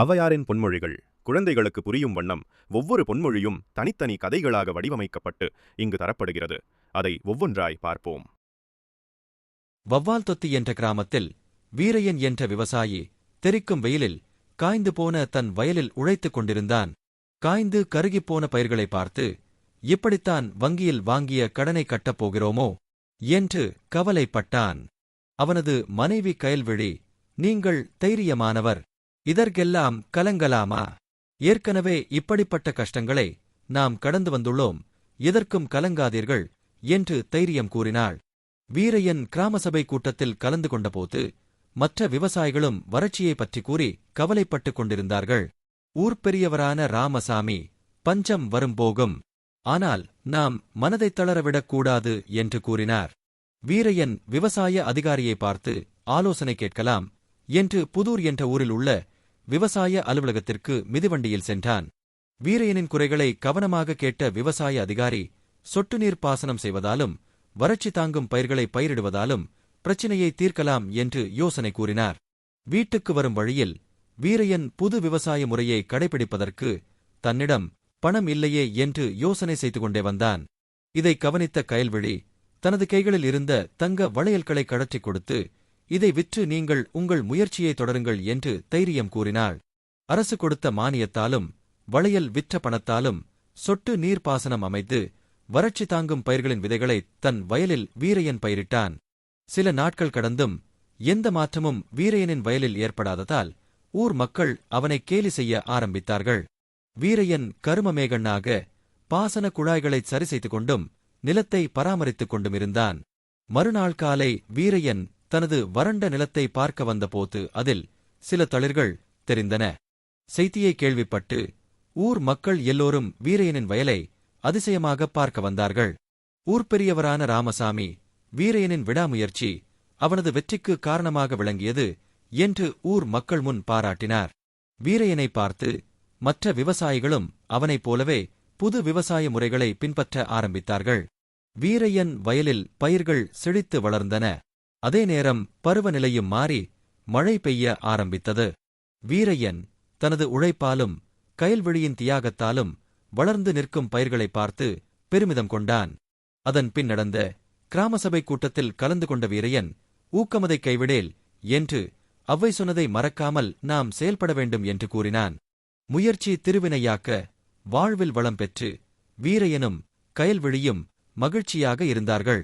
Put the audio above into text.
அவையாரின் பொன்மொழிகள். குழந்தைகளுக்கு புரியும் வண்ணம் ஒவ்வொரு பொன்மொழியும் தனித்தனி கதைகளாக வடிவமைக்கப்பட்டு இங்கு தரப்படுகிறது. அதை ஒவ்வொன்றாய் பார்ப்போம். வவ்வால் தொத்தி என்ற கிராமத்தில் வீரையன் என்ற விவசாயி தெறிக்கும் வெயிலில் காய்ந்து போன தன் வயலில் உழைத்துக் கொண்டிருந்தான். காய்ந்து கருகிப்போன பயிர்களை பார்த்து இப்படித்தான் வங்கியில் வாங்கிய கடனை கட்டப் போகிறோமோ? என்று கவலைப்பட்டான். அவனது மனைவி கயல்விழி நீங்கள் தைரியமானவர். இதற்கெல்லாம் கலங்கலாமா? ஏற்கனவே இப்படிப்பட்ட கஷ்டங்களை நாம் கடந்து வந்துள்ளோம். எதற்கும் கலங்காதீர்கள் என்று தைரியம் கூறினாள். வீரையன் கிராமசபை கூட்டத்தில் கலந்து கொண்டபோது மற்ற விவசாயிகளும் வறட்சியைப் பற்றி கூறி கவலைப்பட்டுக் கொண்டிருந்தார்கள். ஊர்பெரியவரான ராமசாமி பஞ்சம் வரும் போகும். ஆனால் நாம் மனதைத் தளரவிடக் கூடாது என்று கூறினார். வீரையன் விவசாய அதிகாரியை பார்த்து ஆலோசனை கேட்கலாம் என்று புதூர் என்ற ஊரில் உள்ள விவசாய அலுவலகத்திற்கு மிதிவண்டியில் சென்றான். வீரையனின் குறைகளை கவனமாக கேட்ட விவசாய அதிகாரி சொட்டு நீர் பாசனம் செய்வதாலும் வறட்சி தாங்கும் பயிர்களை பயிரிடுவதாலும் பிரச்சினையை தீர்க்கலாம் என்று யோசனை கூறினார். வீட்டுக்கு வரும் வழியில் வீரையன் புது விவசாய முறையை கடைபிடிப்பதற்கு தன்னிடம் பணம் இல்லையே என்று யோசனை செய்து கொண்டே வந்தான். இதை கவனித்த கயல்விழி தனது கைகளில் இருந்த தங்க வளையல்களை கழற்றிக் கொடுத்து இதை விற்று நீங்கள் உங்கள் முயற்சியை தொடருங்கள் என்று தைரியம் கூறினாள். அரசு கொடுத்த மானியத்தாலும் வளையல் விற்ற பணத்தாலும் சொட்டு நீர்ப்பாசனம் அமைத்து வறட்சி தாங்கும் பயிர்களின் விதைகளை தன் வயலில் வீரையன் பயிரிட்டான். சில நாட்கள் கடந்தும் எந்த மாற்றமும் வீரையனின் வயலில் ஏற்படாததால் ஊர் மக்கள் அவனை கேலி செய்ய ஆரம்பித்தார்கள். வீரையன் கருமமேகண்ணாக பாசன குழாய்களைச் சரி செய்து கொண்டும் நிலத்தை பராமரித்துக் கொண்டும் இருந்தான் மறுநாள் காலை வீரையன் தனது வறண்ட நிலத்தை பார்க்க வந்தபோது அதில் சில தளிர்கள் தெரிந்தன. செய்தியை கேள்விப்பட்டு ஊர் மக்கள் எல்லோரும் வீரையனின் வயலை அதிசயமாக பார்க்க வந்தார்கள். ஊர் பெரியவரான ராமசாமி வீரையனின் விடாமுயற்சி அவனது வெற்றிக்கு காரணமாக விளங்கியது என்று ஊர் மக்கள் முன் பாராட்டினார். வீரையனை பார்த்து மற்ற விவசாயிகளும் அவனைப் போலவே புது விவசாய முறைகளை பின்பற்ற ஆரம்பித்தார்கள். வீரையன் வயலில் பயிர்கள் செழித்து வளர்ந்தன. அதே நேரம் பருவநிலையும் மாறி மழை பெய்ய ஆரம்பித்தது. வீரையன் தனது உழைப்பாலும் கயல்வெளியின் தியாகத்தாலும் வளர்ந்து நிற்கும் பயிர்களை பார்த்து பெருமிதம் கொண்டான். அதன் பின் நடந்த கிராம சபை கூட்டத்தில் கலந்து கொண்ட வீரையன் ஊக்கமதை கைவிடேல் என்று அவ்வை சொன்னதை மறக்காமல் நாம் செயல்பட வேண்டும் என்று கூறினான். முயற்சி திருவினையாக்க வாழ்வில் வளம் பெற்று வீரையனும் கயல்விழியும் மகிழ்ச்சியாக இருந்தார்கள்.